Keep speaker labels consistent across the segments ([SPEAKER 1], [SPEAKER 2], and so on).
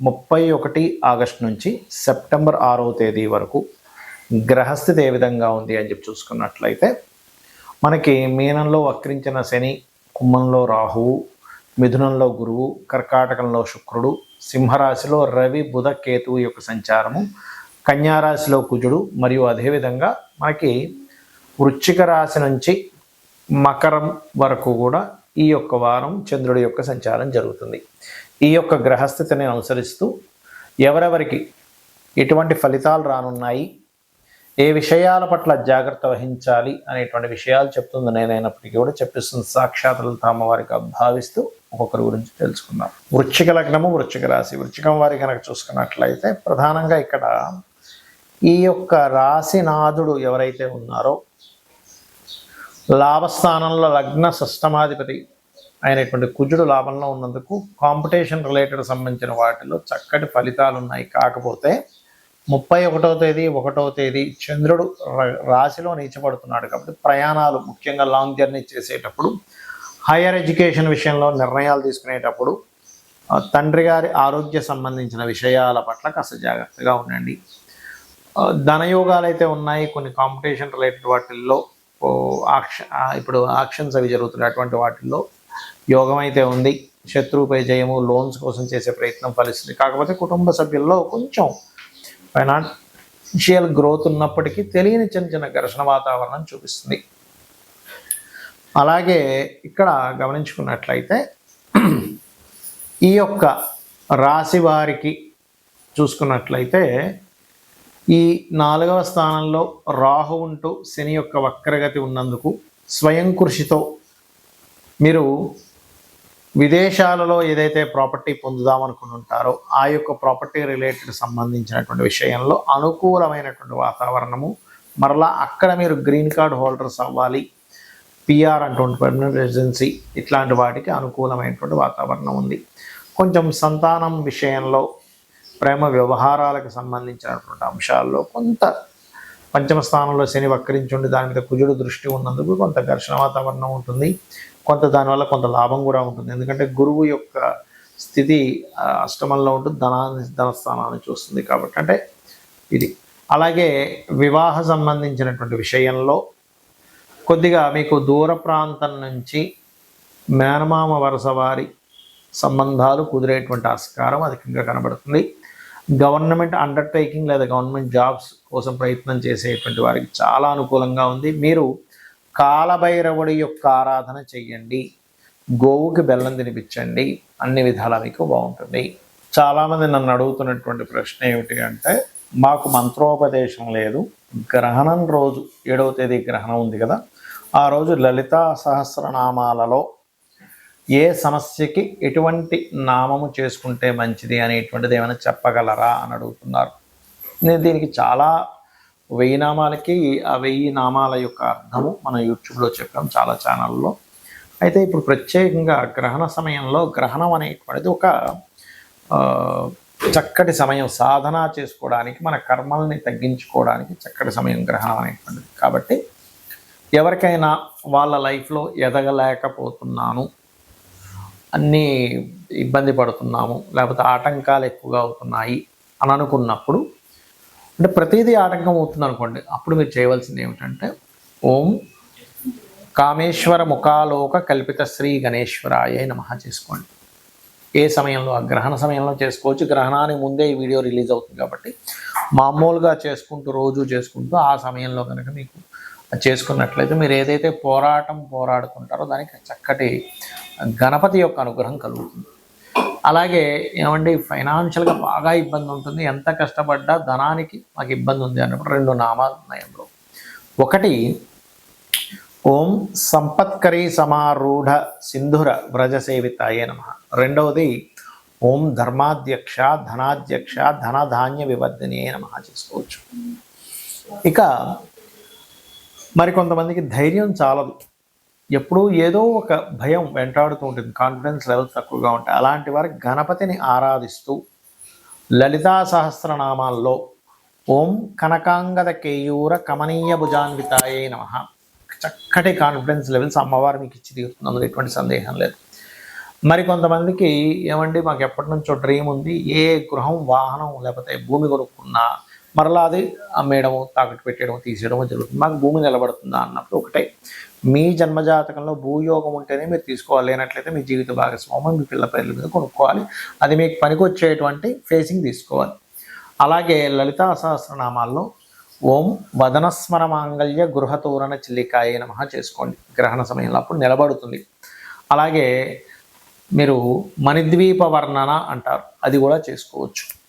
[SPEAKER 1] ముప్పై ఒకటి ఆగస్టు నుంచి సెప్టెంబర్ ఆరవ తేదీ వరకు గ్రహస్థితి ఏ విధంగా ఉంది అని చెప్పి చూసుకున్నట్లయితే మనకి మీనంలో వక్రించిన శని కుంభంలో రాహువు మిథునంలో గురువు కర్కాటకంలో శుక్రుడు సింహరాశిలో రవి బుధ కేతువు యొక్క సంచారము కన్యారాశిలో కుజుడు మరియు అదేవిధంగా మనకి వృశ్చిక రాశి నుంచి మకరం వరకు కూడా ఈ యొక్క వారం చంద్రుడి యొక్క సంచారం జరుగుతుంది. ఈ యొక్క గ్రహస్థితిని అనుసరిస్తూ ఎవరెవరికి ఎటువంటి ఫలితాలు రానున్నాయి ఏ విషయాల పట్ల జాగ్రత్త వహించాలి అనేటువంటి విషయాలు చెప్తుంది నేనైనప్పటికీ కూడా చెప్పిస్తుంది. తామ వారికి భావిస్తూ ఒక్కొక్కరి గురించి తెలుసుకుందాం. వృచ్చిక లగ్నము వృచ్చిక రాశి. వృచ్చికం వారి కనుక చూసుకున్నట్లయితే ప్రధానంగా ఇక్కడ ఈ యొక్క రాశినాథుడు ఎవరైతే ఉన్నారో లాభస్థానంలో లగ్న సష్టమాధిపతి అయినటువంటి కుజుడు లాభంలో ఉన్నందుకు కాంపిటీషన్ రిలేటెడ్ సంబంధించిన వాటిలో చక్కటి ఫలితాలు ఉన్నాయి. కాకపోతే ముప్పై ఒకటో తేదీ ఒకటో తేదీ చంద్రుడు రాశిలో నీచబడుతున్నాడు కాబట్టి ప్రయాణాలు ముఖ్యంగా లాంగ్ జర్నీ చేసేటప్పుడు హయ్యర్ ఎడ్యుకేషన్ విషయంలో నిర్ణయాలు తీసుకునేటప్పుడు తండ్రి గారి ఆరోగ్య సంబంధించిన విషయాల పట్ల కాస్త జాగ్రత్తగా ఉండండి. ధనయోగాలు అయితే ఉన్నాయి. కొన్ని కాంపిటీషన్ రిలేటెడ్ వాటిల్లో ఆక్ష ఇప్పుడు ఆక్షన్స్ అవి జరుగుతున్నాయి. అటువంటి వాటిల్లో యోగం అయితే ఉంది శత్రువుపై జయము లోన్స్ కోసం చేసే ప్రయత్నం ఫలిస్తుంది. కాకపోతే కుటుంబ సభ్యుల్లో కొంచెం ఫైనాన్షియల్ గ్రోత్ ఉన్నప్పటికీ తెలియని చిన్న చిన్న ఘర్షణ వాతావరణం చూపిస్తుంది. అలాగే ఇక్కడ గమనించుకున్నట్లయితే ఈ యొక్క రాశి వారికి చూసుకున్నట్లయితే ఈ నాలుగవ స్థానంలో రాహు ఉంటూ శని యొక్క వక్రగతి ఉన్నందుకు స్వయం కృషితో మీరు విదేశాలలో ఏదైతే ప్రాపర్టీ పొందుదాం అనుకుంటుంటారో ఆ యొక్క ప్రాపర్టీ రిలేటెడ్ సంబంధించినటువంటి విషయంలో అనుకూలమైనటువంటి వాతావరణము. మరలా అక్కడ మీరు గ్రీన్ కార్డ్ హోల్డర్స్ అవ్వాలి. పిఆర్ అంటువంటి పర్మనెంట్ రెసిడెన్సీ ఇట్లాంటి వాటికి అనుకూలమైనటువంటి వాతావరణం ఉంది. కొంచెం సంతానం విషయంలో ప్రేమ వ్యవహారాలకు సంబంధించినటువంటి అంశాల్లో కొంత పంచమ స్థానంలో శని వక్రించుండి దాని మీద కుజుడు దృష్టి ఉన్నందుకు కొంత ఘర్షణ వాతావరణం ఉంటుంది. కొంత దానివల్ల కొంత లాభం కూడా ఉంటుంది. ఎందుకంటే గురువు యొక్క స్థితి అష్టమంలో ఉంటుంది ధనాన్ని ధనస్థానాన్ని చూస్తుంది కాబట్టి. అంటే ఇది. అలాగే వివాహ సంబంధించినటువంటి విషయంలో కొద్దిగా మీకు దూర ప్రాంతం నుంచి మేనమామ వరుస వారి సంబంధాలు కుదిరేటువంటి ఆస్కారం అధికంగా కనబడుతుంది. గవర్నమెంట్ అండర్టేకింగ్ లేదా గవర్నమెంట్ జాబ్స్ కోసం ప్రయత్నం చేసేటువంటి వారికి చాలా అనుకూలంగా ఉంది. మీరు కాలభైరవుడి యొక్క ఆరాధన చెయ్యండి. గోవుకి బెల్లం తినిపించండి. అన్ని విధాలా మీకు బాగుంటుంది. చాలామంది నన్ను అడుగుతున్నటువంటి ప్రశ్న ఏమిటి అంటే మాకు మంత్రోపదేశం లేదు. గ్రహణం రోజు ఏడవ తేదీ గ్రహణం ఉంది కదా. ఆ రోజు లలితా సహస్రనామాలలో ఏ సమస్యకి ఎటువంటి నామము చేసుకుంటే మంచిది అనేటువంటిది ఏమైనా చెప్పగలరా అని అడుగుతున్నారు. నేను దీనికి చాలా వెయ్యి నామాలకి ఆ వెయ్యి నామాల యొక్క అర్థము మన యూట్యూబ్లో చెప్పాం చాలా ఛానల్లో. అయితే ఇప్పుడు ప్రత్యేకంగా గ్రహణ సమయంలో గ్రహణం అనేటువంటిది ఒక చక్కటి సమయం సాధన చేసుకోవడానికి మన కర్మల్ని తగ్గించుకోవడానికి చక్కటి సమయం గ్రహణం అనేటువంటిది. కాబట్టి ఎవరికైనా వాళ్ళ లైఫ్లో ఎదగలేకపోతున్నాను అన్నీ ఇబ్బంది పడుతున్నాము లేకపోతే ఆటంకాలు ఎక్కువగా అవుతున్నాయి అని అనుకున్నప్పుడు అంటే ప్రతిదీ ఆటంకం అవుతుంది అనుకోండి. అప్పుడు మీరు చేయవలసింది ఏమిటంటే ఓం కామేశ్వర ముఖాలోక కల్పిత శ్రీ గణేశ్వరాయ నమ చేసుకోండి. ఏ సమయంలో? ఆ గ్రహణ సమయంలో చేసుకోవచ్చు. గ్రహణానికి ముందే ఈ వీడియో రిలీజ్ అవుతుంది కాబట్టి మామూలుగా చేసుకుంటూ రోజు చేసుకుంటూ ఆ సమయంలో కనుక మీకు చేసుకున్నట్లయితే మీరు ఏదైతే పోరాటం పోరాడుకుంటారో దానికి చక్కటి గణపతి యొక్క అనుగ్రహం కలుగుతుంది. అలాగే ఏమండి ఫైనాన్షియల్గా బాగా ఇబ్బంది ఉంటుంది. ఎంత కష్టపడ్డా ధనానికి మాకు ఇబ్బంది ఉంది అన్నప్పుడు రెండు నామాలు ఉన్నాయి అందులో. ఒకటి ఓం సంపత్కరీ సమారూఢ సింధుర వ్రజ సేవితాయే నమ. రెండవది ఓం ధర్మాధ్యక్ష ధనాధ్యక్ష ధనధాన్య వివర్ధిని నమ చేసుకోవచ్చు. ఇక మరికొంతమందికి ధైర్యం చాలదు. ఎప్పుడూ ఏదో ఒక భయం వెంటాడుతూ ఉంటుంది. కాన్ఫిడెన్స్ లెవెల్స్ తక్కువగా ఉంటాయి. అలాంటి వారికి గణపతిని ఆరాధిస్తూ లలితా సహస్రనామాల్లో ఓం కనకాంగద కేయూర కమనీయ భుజాన్వితాయే నమ. చక్కటి కాన్ఫిడెన్స్ లెవెల్స్ అమ్మవారు మీకు ఇచ్చి తీరుతుంది ఎటువంటి సందేహం లేదు. మరి కొంతమందికి ఏమండి మాకు ఎప్పటి నుంచో డ్రీమ్ ఉంది. ఏ గృహం వాహనం లేకపోతే భూమి కొనుక్కున్నా మరలా అది అమ్మేయడము తాకట్టు పెట్టడం తీసేయడము జరుగుతుంది. మాకు భూమి నిలబడుతుందా అన్నప్పుడు ఒకటే. మీ జన్మజాతకంలో భూయోగం ఉంటేనే మీరు తీసుకోవాలి. లేనట్లయితే మీ జీవిత భాగస్వామ్యం మీ పిల్ల పేర్ల మీద కొనుక్కోవాలి. అది మీకు పనికి వచ్చేటువంటి ఫేసింగ్ తీసుకోవాలి. అలాగే లలితా సహస్రనామాల్లో ఓం వదనస్మర మాంగళ్య గృహతోరణ చిల్లికాయ నమ చేసుకోండి. గ్రహణ సమయంలో అప్పుడు నిలబడుతుంది. అలాగే మీరు మణిద్వీప వర్ణన అంటారు. అది కూడా చేసుకోవచ్చు.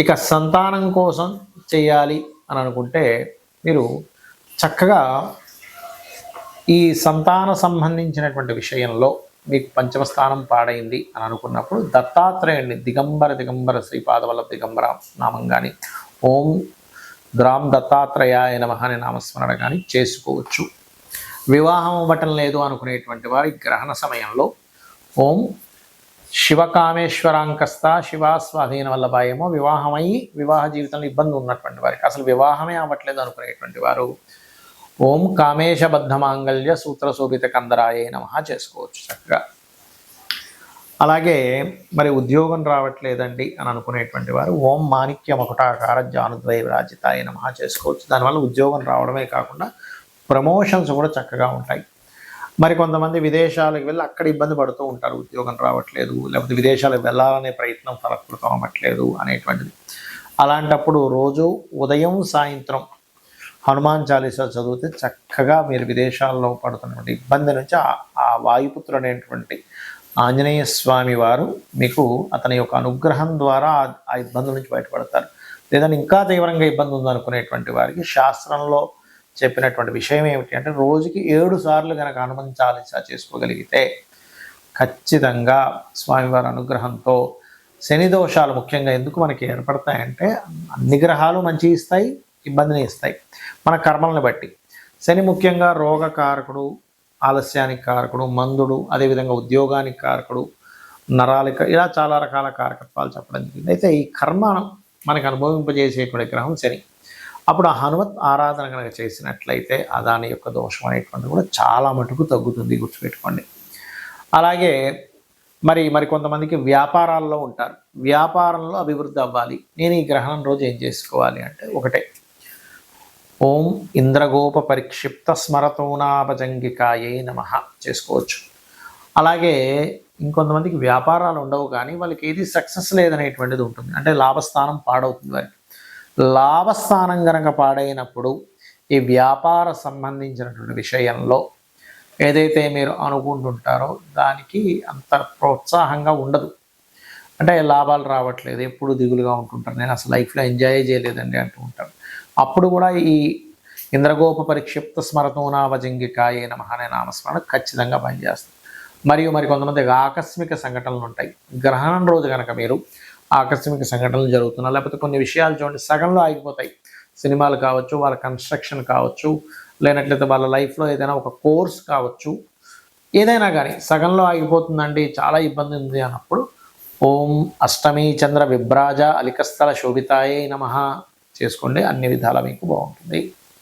[SPEAKER 1] ఇక సంతానం కోసం చేయాలి అని అనుకుంటే మీరు చక్కగా ఈ సంతాన సంబంధించినటువంటి విషయంలో మీకు పంచమ స్థానం పాడైంది అని అనుకున్నప్పుడు దత్తాత్రేయుడిని దిగంబర దిగంబర శ్రీపాదవల్ల దిగంబర నామం కానీ ఓం ద్రామ్ దత్తాత్రేయాయ నమ అనే నామస్మరణ కానీ చేసుకోవచ్చు. వివాహం అవ్వటం లేదు అనుకునేటువంటి వారి గ్రహణ సమయంలో ఓం శివకామేశ్వరాంకస్త శివా స్వాధీన వల్లభాయేమో వివాహమై వివాహ జీవితంలో ఇబ్బంది ఉన్నటువంటి వారికి. అసలు వివాహమే అవ్వట్లేదు అనుకునేటువంటి వారు. ఓం కామేశబద్ధ మాంగళ్య సూత్ర శోభిత కందరాయే నమ చేసుకోవచ్చు చక్కగా. అలాగే మరి ఉద్యోగం రావట్లేదండి అని అనుకునేటువంటి వారు ఓం మాణిక్య మకుటాకార జానుద్వయ విరాజితాయ నమ చేసుకోవచ్చు. దానివల్ల ఉద్యోగం రావడమే కాకుండా ప్రమోషన్స్ కూడా చక్కగా ఉంటాయి. మరి కొంతమంది విదేశాలకు వెళ్ళి అక్కడ ఇబ్బంది పడుతూ ఉంటారు. ఉద్యోగం రావట్లేదు లేకపోతే విదేశాలకు వెళ్ళాలనే ప్రయత్నం ఫలప్రదం అవ్వట్లేదు అనేటువంటిది. అలాంటప్పుడు రోజు ఉదయం సాయంత్రం హనుమాన్ చాలీసా చదివితే చక్కగా మీరు విదేశాల్లో పడుతున్నటువంటి ఇబ్బంది నుంచి ఆ- ఆ వాయుపుత్రుడు అనేటువంటి ఆంజనేయ స్వామి వారు మీకు అతని యొక్క అనుగ్రహం ద్వారా ఆ- ఆ ఇబ్బందుల నుంచి బయటపడతారు. లేదంటే ఇంకా తీవ్రంగా ఇబ్బంది ఉందనుకునేటువంటి వారికి శాస్త్రంలో చెప్పినటువంటి విషయం ఏమిటి అంటే రోజుకి ఏడు సార్లు కనుక హనుమాన్ చాలీసా చేసుకోగలిగితే ఖచ్చితంగా స్వామివారి అనుగ్రహంతో శని దోషాలు ముఖ్యంగా ఎందుకు మనకి ఏర్పడతాయంటే అన్ని గ్రహాలు మంచి ఇస్తాయి ఇబ్బందిని ఇస్తాయి. మన కర్మలను బట్టి. శని ముఖ్యంగా రోగకారకుడు ఆలస్యానికి కారకుడు మందుడు అదేవిధంగా ఉద్యోగానికి కారకుడు నరాలిక ఇలా చాలా రకాల కారకత్వాలు చెప్పడం జరిగింది. అయితే ఈ కర్మ మనకు అనుభవింపజేసేటువంటి గ్రహం శని. అప్పుడు ఆ హనుమత్ ఆరాధన కనుక చేసినట్లయితే దాని యొక్క దోషం అనేటువంటిది కూడా చాలా మటుకు తగ్గుతుంది గుర్తుపెట్టుకోండి. అలాగే మరి మరి కొంతమందికి వ్యాపారాల్లో ఉంటారు. వ్యాపారంలో అభివృద్ధి అవ్వాలి. నేను ఈ గ్రహణం రోజు ఏం చేసుకోవాలి అంటే ఒకటే. ఓం ఇంద్రగోప పరిక్షిప్త స్మరతోనాభజంగికాయే నమ చేసుకోవచ్చు. అలాగే ఇంకొంతమందికి వ్యాపారాలు ఉండవు కానీ వాళ్ళకి ఏది సక్సెస్ లేదనేటువంటిది ఉంటుంది. అంటే లాభస్థానం పాడవుతుంది వారికి. లాభస్థానం కనుక పాడైనప్పుడు ఈ వ్యాపార సంబంధించినటువంటి విషయంలో ఏదైతే మీరు అనుకుంటుంటారో దానికి అంత ప్రోత్సాహంగా ఉండదు. అంటే లాభాలు రావట్లేదు ఎప్పుడు దిగులుగా ఉంటుంటారు. నేను అసలు లైఫ్లో ఎంజాయ్ చేయలేదండి అంటూ ఉంటాను అప్పుడు కూడా ఈ ఇంద్రగోప పరిక్షిప్త స్మరతోనావజంగికాయే నమ అనే నామస్మరణ ఖచ్చితంగా పనిచేస్తుంది. మరియు మరి కొంతమంది ఆకస్మిక సంఘటనలు ఉంటాయి. గ్రహణం రోజు కనుక మీరు ఆకస్మిక సంఘటనలు జరుగుతున్నాయి. లేకపోతే కొన్ని విషయాలు చూడండి సగంలో ఆగిపోతాయి. సినిమాలు కావచ్చు వాళ్ళ కన్స్ట్రక్షన్ కావచ్చు లేనట్లయితే వాళ్ళ లైఫ్లో ఏదైనా ఒక కోర్స్ కావచ్చు. ఏదైనా కానీ సగంలో ఆగిపోతుందండి చాలా ఇబ్బంది ఉంది అన్నప్పుడు ఓం అష్టమి చంద్ర విభ్రాజ అలికస్థల శోభితాయే నమ. చేసుకోండి అన్ని విధాలా మీకు బాగుంటుంది.